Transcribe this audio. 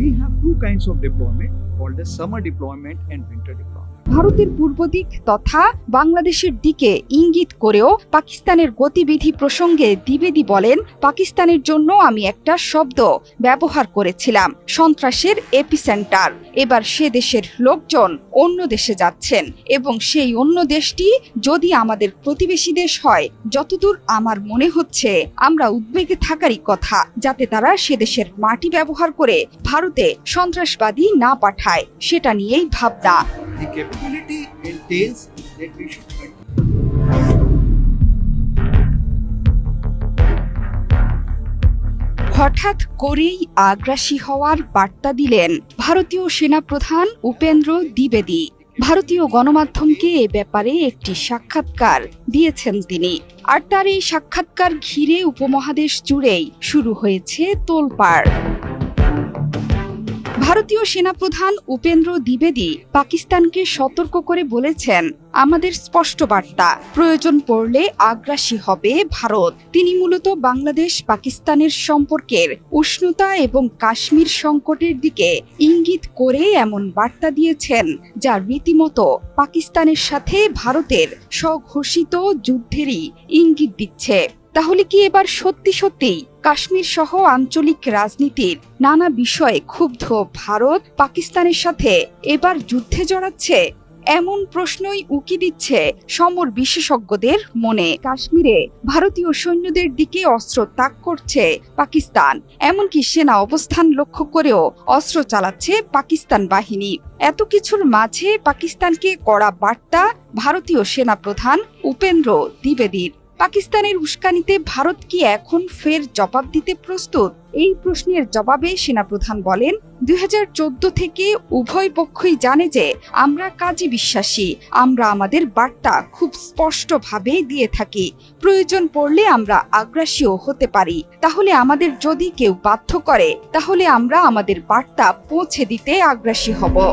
We have two kinds of deployment called as summer deployment and winter deployment. ভারতের পূর্ব দিক তথা বাংলাদেশের দিকে ইঙ্গিত করেও পাকিস্তানের গতিবিধি প্রসঙ্গে দ্বিবেদী বলেন, পাকিস্তানের জন্য আমি একটা শব্দ ব্যবহার করেছিলাম, সন্ত্রাসের এপিসেন্টার। এবার সে দেশের লোকজন অন্য দেশে যাচ্ছেন এবং সেই অন্য দেশটি যদি আমাদের প্রতিবেশী দেশ হয়, যতদূর আমার মনে হচ্ছে আমরা উদ্বেগে থাকারই কথা, যাতে তারা সে দেশের মাটি ব্যবহার করে ভারতে সন্ত্রাসবাদী না পাঠায়, সেটা নিয়েই ভাবনা। The capability entails that we should. হঠাৎ করেই আগ্রাসী হওয়ার বার্তা দিলেন ভারতীয় সেনাপ্রধান উপেন্দ্র দ্বিবেদী। ভারতীয় গণমাধ্যমকে এ ব্যাপারে একটি সাক্ষাৎকার দিয়েছেন তিনি। আর তার এই সাক্ষাৎকার ঘিরে উপমহাদেশ জুড়েই শুরু হয়েছে তোলপাড়। ভারতীয় সেনাপ্রধান উপেন্দ্র দ্বিবেদী পাকিস্তানকে সতর্ক করে বলেছেন, আমাদের স্পষ্ট বার্তা, প্রয়োজন পড়লে আগ্রাসী হবে ভারত। তিনি মূলত বাংলাদেশ, পাকিস্তানের সম্পর্কের উষ্ণতা এবং কাশ্মীর সংকটের দিকে ইঙ্গিত করে এমন বার্তা দিয়েছেন, যা রীতিমতো পাকিস্তানের সাথে ভারতের স্বঘোষিত যুদ্ধেরই ইঙ্গিত দিচ্ছে। তাহলে কি এবার সত্যি সত্যি কাশ্মীর সহ আঞ্চলিক রাজনীতির নানা বিষয়ে ক্ষুব্ধ ভারত পাকিস্তানের সাথে এবার যুদ্ধে জড়াচ্ছে? এমন প্রশ্নই উকি দিচ্ছে সমর বিশেষজ্ঞদের মনে। কাশ্মীরে ভারতীয় সৈন্যদের দিকে অস্ত্র তাক করছে পাকিস্তান, এমনকি সেনা অবস্থান লক্ষ্য করেও অস্ত্র চালাচ্ছে পাকিস্তান বাহিনী। এত কিছুর মাঝে পাকিস্তানকে কড়া বার্তা ভারতীয় সেনা প্রধান উপেন্দ্র দ্বিবেদীর। পাকিস্তানের উস্কানিতে ভারত কি এখন ফের জবাব দিতে প্রস্তুত? এই প্রশ্নের জবাবে সেনাপ্রধান বলেন, দুই হাজার চোদ্দ থেকে উভয় পক্ষই জানে যে আমরা কাজে বিশ্বাসী, আমরা আমাদের বার্তা খুব স্পষ্টভাবে দিয়ে থাকি। প্রয়োজন পড়লে আমরা আগ্রাসীও হতে পারি। তাহলে আমাদের যদি কেউ বাধ্য করে, তাহলে আমরা আমাদের বার্তা পৌঁছে দিতে আগ্রাসী হব।